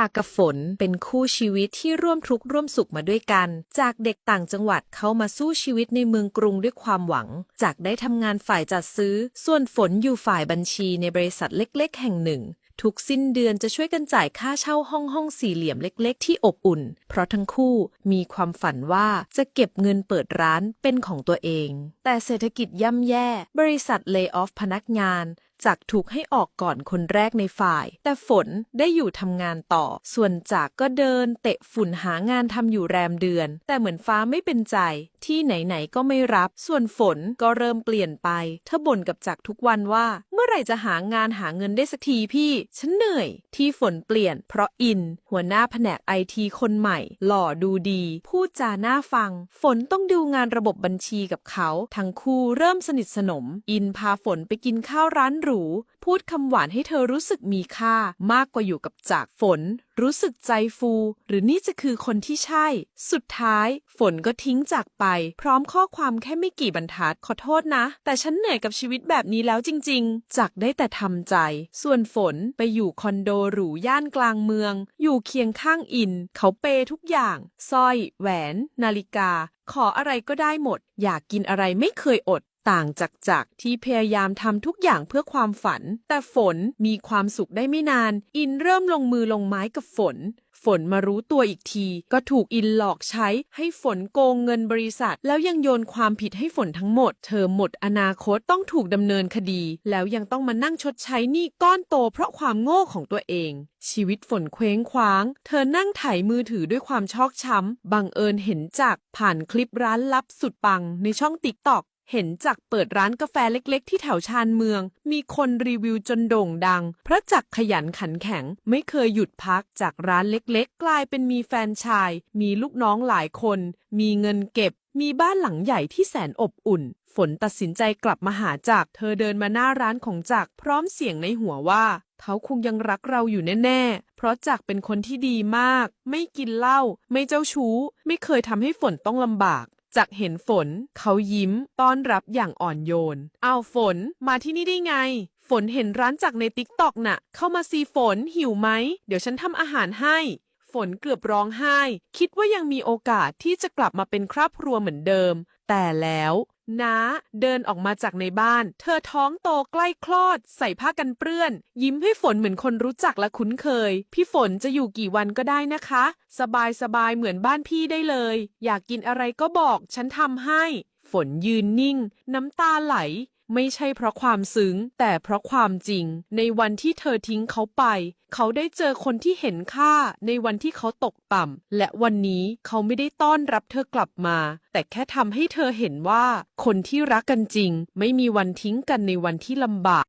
อากับฝนเป็นคู่ชีวิตที่ร่วมทุกข์ร่วมสุขมาด้วยกัน จากเด็กต่างจังหวัดเขามาสู้ชีวิตในเมืองกรุงด้วยความหวัง จากได้ทำงานฝ่ายจัดซื้อ ส่วนฝนอยู่ฝ่ายบัญชีในบริษัทเล็ก ๆ แห่งหนึ่ง ทุกสิ้นเดือนจะช่วยกันจ่ายค่าเช่าห้องห้องสี่เหลี่ยมเล็ก ๆ ที่อบอุ่น เพราะทั้งคู่มีความฝันว่าจะเก็บเงินเปิดร้านเป็นของตัวเอง แต่เศรษฐกิจย่ำแย่ บริษัทเลิกออฟพนักงาน จากถูกให้ออกก่อนคนแรกในฝ่าย แต่ฝนได้อยู่ทำงานต่อ ส่วนจากก็เดินเตะฝุ่นหางานทำอยู่แรมเดือน แต่เหมือนฟ้าไม่เป็นใจ ที่ไหนๆก็ไม่รับ ส่วนฝนก็เริ่มเปลี่ยนไป เธอบ่นกับจักทุกวันว่า เมื่อไหร่จะหางานหาเงินได้สักทีพี่ ฉันเหนื่อย ที่ฝนเปลี่ยน เพราะอิน หัวหน้าแผนกไอทีคนใหม่ หล่อดูดี พูดจาน่าฟัง ฝนต้องดูงานระบบบัญชีกับเขา ทั้งคู่เริ่มสนิทสนม อินพาฝนไปกินข้าวร้านหรู พูดคำหวานให้เธอรู้สึกมีค่ามากกว่าอยู่กับจากฝน รู้สึกใจฟู หรือนี่จะคือคนที่ใช่ สุดท้าย ฝนก็ทิ้งจากไป พร้อมข้อความแค่ไม่กี่บรรทัดขอโทษนะ แต่ฉันเหนื่อยกับชีวิตแบบนี้แล้วจริง ๆ จากได้แต่ทำใจ ส่วนฝนไปอยู่คอนโดหรูย่านกลางเมือง อยู่เคียงข้างอิน เขาเปยทุกอย่างสร้อย แหวน นาฬิกา ขออะไรก็ได้หมด อยากกินอะไรไม่เคยอด ต่างจากจักที่พยายามทำทุกอย่างเพื่อความฝัน แต่ฝนมีความสุขได้ไม่นาน อินเริ่มลงมือลงไม้กับฝน ฝนมารู้ตัวอีกที ก็ถูกอินหลอกใช้ให้ฝนโกงเงินบริษัท แล้วยังโยนความผิดให้ฝนทั้งหมด เธอหมดอนาคตต้องถูกดำเนินคดี แล้วยังต้องมานั่งชดใช้หนี้ก้อนโตเพราะความโง่ของตัวเองชีวิตฝนเคว้งคว้าง เธอนั่งไถมือถือด้วยความชอกช้ำ บังเอิญเห็นจากผ่านคลิปร้านลับสุดปังในช่องติ๊กต็อก เห็นจากเปิดร้านกาแฟเล็ก ๆ ที่แถวชานเมือง มีคนรีวิวจนโด่งดังเพราะจักขยันขันแข็ง ไม่เคยหยุดพักจากร้านเล็ก ๆ กลายเป็นมีแฟนชาย มีลูกน้องหลายคน มีเงินเก็บ มีบ้านหลังใหญ่ที่แสนอบอุ่น ฝนตัดสินใจกลับมาหาจักเธอเดินมาหน้าร้านของจักพร้อมเสียงในหัวว่าเขาคงยังรักเราอยู่แน่ ๆ เพราะจักเป็นคนที่ดีมาก ไม่กินเหล้า ไม่เจ้าชู้ ไม่เคยทำให้ฝนต้องลำบาก จักเห็นฝน เขายิ้ม ต้อนรับอย่างอ่อนโยน เอาฝน มาที่นี่ได้ไง ฝนเห็นร้านจากในติ๊กตอกน่ะ เข้ามาซีฝนหิวไหม เดี๋ยวฉันทำอาหารให้ ฝนเกือบร้องไห้ คิดว่ายังมีโอกาสที่จะกลับมาเป็นครอบครัวเหมือนเดิม แต่แล้ว น้าเดินออกมาจากในบ้าน เธอท้องโตใกล้คลอด ใส่ผ้ากันเปื้อน ยิ้มให้ฝนเหมือนคนรู้จักและคุ้นเคย พี่ฝนจะอยู่กี่วันก็ได้นะคะ สบายสบายๆเหมือนบ้านพี่ได้เลย อยากกินอะไรก็บอก ฉันทำให้ ฝนยืนนิ่ง น้ำตาไหล ไม่ใช่เพราะความซึ้ง แต่เพราะความจริง ในวันที่เธอทิ้งเขาไป เขาได้เจอคนที่เห็นค่า ในวันที่เขาตกต่ำ และวันนี้เขาไม่ได้ต้อนรับเธอกลับมา แต่แค่ทำให้เธอเห็นว่า คนที่รักกันจริง ไม่มีวันทิ้งกันในวันที่ลำบาก